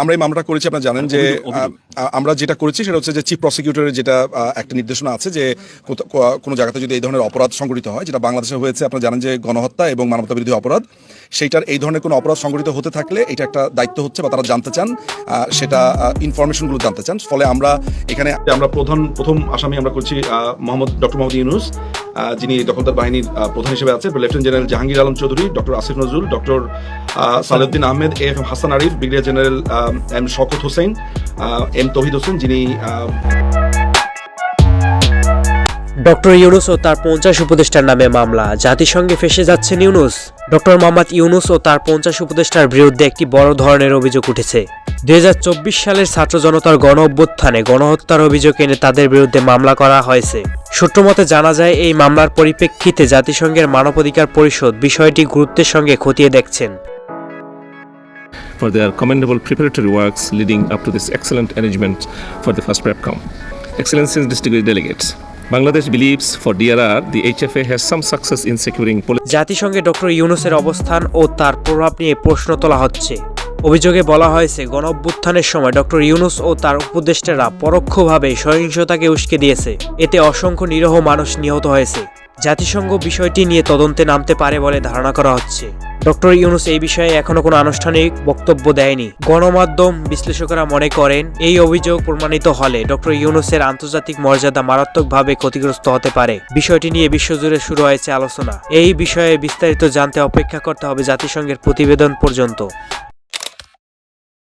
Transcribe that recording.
আমরা এই মামলাটা করেছি আপনারা জানেন যে আমরা যেটা করেছি সেটা হচ্ছে যে চিফ প্রসিকিউটরের যেটা একটা নির্দেশনা আছে যে কোনো জায়গাতে যদি এই ধরনের অপরাধ সংঘটিত হয় যেটা বাংলাদেশে হয়েছে আপনারা জানেন যে গণহত্যা এবং মানবতা বিরোধী অপরাধ সেইটার এই ধরনের কোনো অপরাধ সংঘটিত হতে থাকলে এটা একটা দায়িত্ব হচ্ছে বা তারা জানতে চান সেটা ইনফরমেশনগুলো জানতে চান। ফলে আমরা এখানে আমরা প্রধান প্রথম আসামি আমরা করছি মোহাম্মদ ডক্টর মোহাম্মদ ইউনুস। যিনি দখলদার বাহিনীর প্রধান হিসেবে আছে, lieutenant general Jahangir Alam Chowdhury, doctor Asif Nazrul, doctor Salahuddin Ahmed F M Hasan Arif, brigadier general M Sakhawat Hossain M তহিদ হোসেন যিনি ডক্টর ইউনুস ও তার পঞ্চাশ উপদেষ্টার নামে মামলা। জাতিসংঘে ফেসে যাচ্ছেন ইউনুস। ডক্টর মোহাম্মদ ইউনুস ও তার পঞ্চাশ উপদেষ্টার বিরুদ্ধে একটি বড় ধরনের অভিযোগ উঠেছে। দুই সালের ছাত্র জনতার গণ অভ্যুত্থানে গণহত্যার অভিযোগ এনে তাদের বিরুদ্ধে মামলা করা হয়েছে। সূত্রমতে জানা যায় এই মামলার পরিপ্রেক্ষিতে জাতিসংঘের মানবাধিকার পরিষদ বিষয়টি গুরুত্বের সঙ্গে খতিয়ে দেখছেন। For their commendable preparatory works leading up to this excellent arrangement for the first PrepCom. Excellencies, distinguished delegates, Believes for DRR, the HFA has some success in securing police. জাতিসংঘে ডক্টর ইউনুসের অবস্থান ও তার প্রভাব নিয়ে প্রশ্ন তোলা হচ্ছে। অভিযোগে বলা হয়েছে গণ অভ্যুত্থানের সময় ডক্টর ইউনুস ও তার উপদেষ্টারা পরোক্ষভাবে সহিংসতাকে উস্কে দিয়েছে। এতে অসংখ্য নিরহ মানুষ নিহত হয়েছে। জাতিসংঘ বিষয়টি নিয়ে তদন্তে নামতে পারে বলে ধারণা করা হচ্ছে। ডক্টর ইউনুস এই বিষয়ে এখনও কোনো আনুষ্ঠানিক বক্তব্য দেয়নি। গণমাধ্যম বিশ্লেষকরা মনে করেন, এই অভিযোগ প্রমাণিত হলে ডক্টর ইউনুসের আন্তর্জাতিক মর্যাদা মারাত্মকভাবে ক্ষতিগ্রস্ত হতে পারে। বিষয়টি নিয়ে বিশ্বজুড়ে শুরু হয়েছে আলোচনা। এই বিষয়ে বিস্তারিত জানতে অপেক্ষা করতে হবে জাতিসংঘের প্রতিবেদন পর্যন্ত।